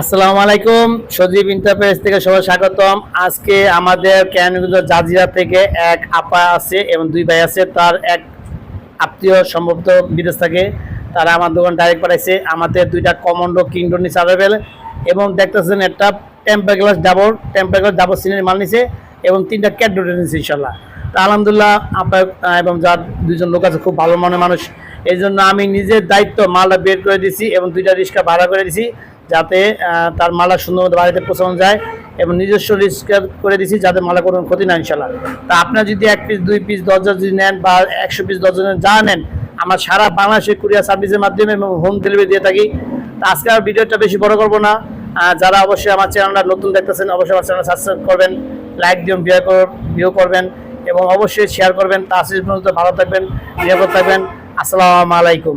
আসসালামু আলাইকুম, সজীব ইন্টারপ্রাইজ থেকে সবাই স্বাগতম। আজকে আমাদের ক্যানগঞ্জ জাজিরা থেকে এক আপা আছে এবং দুই ভাই আছে, তার এক আত্মীয় সম্ভবত বিদেশ থাকে। তারা আমার দোকান ডাইরেক্ট পাঠাইছে। আমাদের দুইটা কমন্ডো কিংডো নিচে অ্যাভেলেবেল এবং দেখতেছেন একটা temper glass double temper glass double সিনের মাল নিছে এবং তিনটা ক্যাট ডোটে নিছে ইনশাল্লাহ তা আলহামদুলিল্লাহ আপনার এবং যার দুজন লোক আছে, খুব ভালো মনের মানুষ। এই জন্য আমি নিজের দায়িত্ব মালটা বের করে দিছি এবং দুইটা রিক্সা ভাড়া করে দিছি। যাতে তার মালা সুন্দর মতো বাড়িতে পৌঁছানো যায় এবং নিজস্ব রিস্কার করে দিছি যাতে মালা কোনো ক্ষতি না ইনশাল্লাহ তা আপনার যদি এক পিস দুই পিস দশজন যদি নেন বা একশো পিস দশজনের যা নেন, আমার সারা বাংলাদেশের কুরিয়ার সার্ভিসের মাধ্যমে এবং হোম ডেলিভারি দিয়ে থাকি। তা আজকে আর ভিডিওটা বেশি বড় করব না। যারা অবশ্যই আমার চ্যানেলটা নতুন দেখতেছেন, অবশ্যই আমার চ্যানেল সাবস্ক্রাইব করবেন লাইক দিন ভিডিও করবেন এবং অবশ্যই শেয়ার করবেন। তা আশিস পর্যন্ত ভালো থাকবেন, নিরাপদ থাকবেন। আসসালামু আলাইকুম।